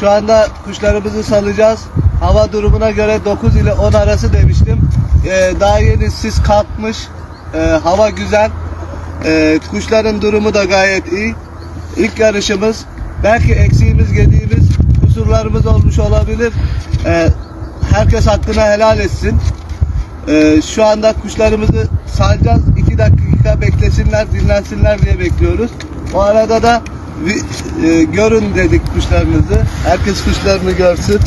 Şu anda kuşlarımızı salacağız. Hava durumuna göre 9 ile 10 arası demiştim. Ee, daha yeni sis kalkmış. Ee, hava güzel. Ee, kuşların durumu da gayet iyi. İlk yarışımız. Belki eksiğimiz, gediğimiz, kusurlarımız olmuş olabilir. Ee, herkes hakkını helal etsin. Ee, şu anda kuşlarımızı salacağız. 2 dakika beklesinler, dinlensinler diye bekliyoruz. O arada da e, görün dedik kuşlarınızı. Herkes kuşlarını görsün.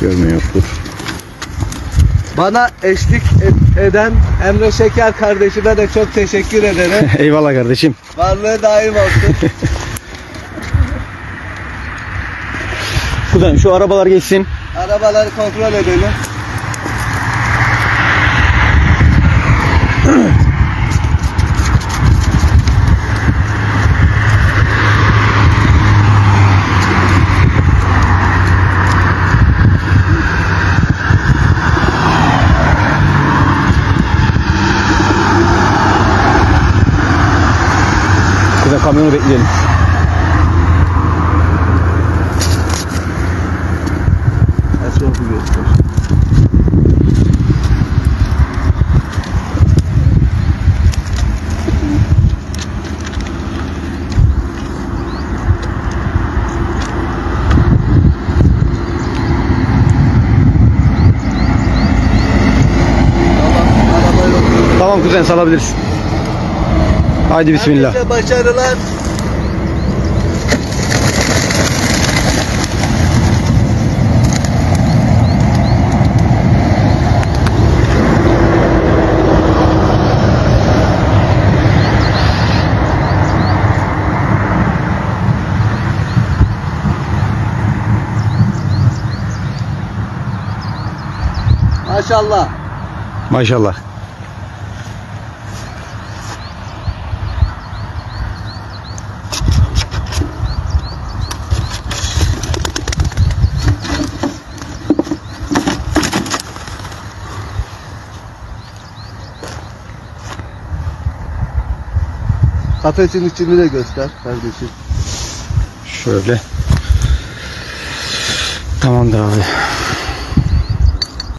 Görmüyordur. Bana eşlik eden Emre Şeker kardeşime de çok teşekkür ederim. Eyvallah kardeşim. Varlığı daim olsun. Kuzen şu arabalar geçsin. Arabaları kontrol edelim. Kuzen kamyonu bekleyelim. Etrafı göster. Tamam, kuzen salabilirsin. Haydi bismillah. Herkese başarılar. Maşallah. Maşallah. Kafesin içini de göster kardeşim. Şöyle. Tamamdır abi.